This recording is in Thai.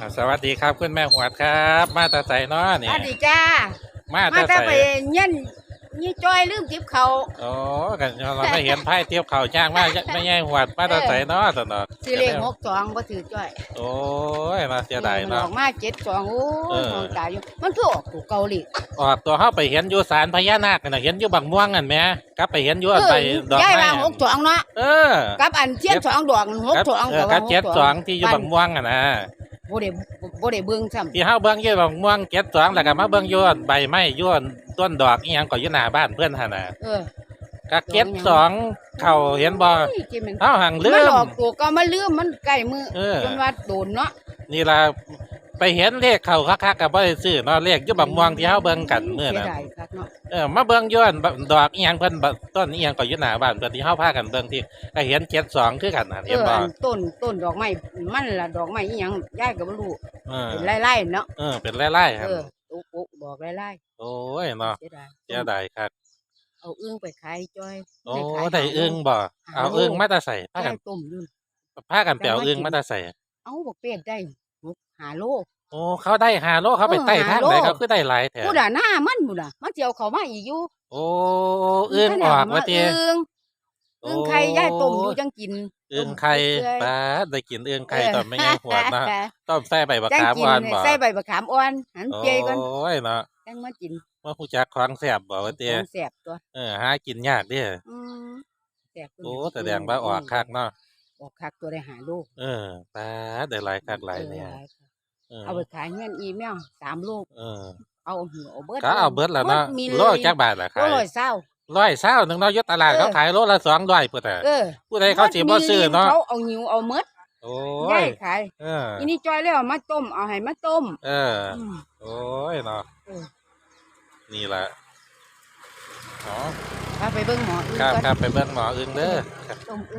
อ่าสวัสดีครับคุณแม่หวดครับ มาแตาใส่นาะสนี่วัสดีจ้า มามาแตาแต่ใส่ไปเงี้ยนนี่จอยลืมจิบเขาโอ้กันเราไม่เห็นไพ่เทียบเข่าจ้างมากไม่ใช่หวดมาแตาใส่นาะตลอดสิเลขหกสองบ่ถือจ้อยโอ้ยมาเสียดายอเนาะ อกมาเจ็ดสองโอ้เอยอ มองตายอยู่ มันคือออกถูกเกาหลีออกตัวเข้าไปเห็นอยู่สารพญานาคน่ะเห็นอยู่บางม่วงกันไหมกลับไปเห็นอยู่เออันอไปดอกย้ายไม้มาหกสองเนาะเออกับอันเทียนสองดอกหกกับสองเออกับเจ็ดสองที่อยู่บางม่วงอะนะ บ่ได้บ่ได้เบิ่งซ้ำที่เฮาเบิ่งอยู่บางม่วงเจ็ดสองแล้วก็มาเบิ่งอยู่อันใบไม้อยู่อันต้นดอกอีหยังก็อยู่หน้าบ้านเพื่อนหั่นน่ะเออก็เจ็ดสองเข่าเห็นบ่โอ้ยจิมันเฮาหังลืมันม ออกตัวก็มาลืมมันใกล้มือเออ จนว่าโดนเนาะนี่ล่ะไปเห็นเลขเข้าคักๆก็บ่ได้ซื้อเนาะเลขอยู่บางม่วงที่เฮาเบิ่งกันมื้อนั้นเสียดายคัก เนาะเออมาเบิ่งอยู่อันดอกอีหยังเพิ่นบต้นอีหยังก็อยู่หน้าบ้านเพิ่นที่เฮาพากันเบิ่งที่ก็เห็น72คือกันน่ะเอเห็นอบ่อันต้นต้นดอกไม้มันล่ะดอกไม้อีหยังยายก็บ่รู้เออเป็นไล่ๆเนาะเออเป็นไล่ๆครับเออตุ๊กๆบอกไล่โอ้ยเนาะๆเสียดายเสียดายครับเอาอึ้งไปขายจ้อยโอ้ขายได้อึ้งบ่เอาอึ้งมาแตาใส่พาแค่กันต้มอยู่พากันไปเอาอึ้งมาแตาใส่เอาบอกเป็ดได้หกหาโล โอ้เขาได้หาโลเขาไปเออไต่ทางหาโลไหนเขาคือได้หลายแถวผู้ด่าหน้ามันบุด่ะมันสิเจียวเขามาอีกอยู่โอ้อึ้งออกว่าติอึ้งอึ้งไข่ย่ายต้มอยู่จังกินอึ้งไข่ต้มปลาได้กินอึ้งไข่ตอนไม่ยังหัวนะเออต้มใส่ใบบักจังขามกิอ่อนบ่ใส่ใบบักขามอ่อนหันโอเจียก่อน้ยเนาะจังมากินว่าผู้จักของแซ่บบ่ว่าติของแสบตัวเออหากินยากเด้ออืมแสบตัวโอ้แสดงว่าออกคักเนาะออกคักตัวได้หาโลเออปลาได้หลายคักหลายเนี่ยออหลายคัก เออเอาไปขายเงินอีแมวสามโลเออเอาหัวเอาเบิดก็เอาเบิดแล้วเนาะมีโลจักบาทล่ะโลขายร้อยเศร้าร้อยเศร้าหนึงเนาะอยตลาดเออเขาขายโลละ200พุ่นน่ะเออผู้ใดเขาสิบ่ซื้อเนาะเขาเอาหิวเอาเมดโอ้ได้ยขายเอออีนี่จอยแล้วเอามาต้มเอาให้มาต้ม เอออืมโอ้ยเนาะเออนี่แหละอ๋อพาไปเบิ่งหมออื่นครับก่อนครับไปเบิ่งหมออึ้งเด้อต้ม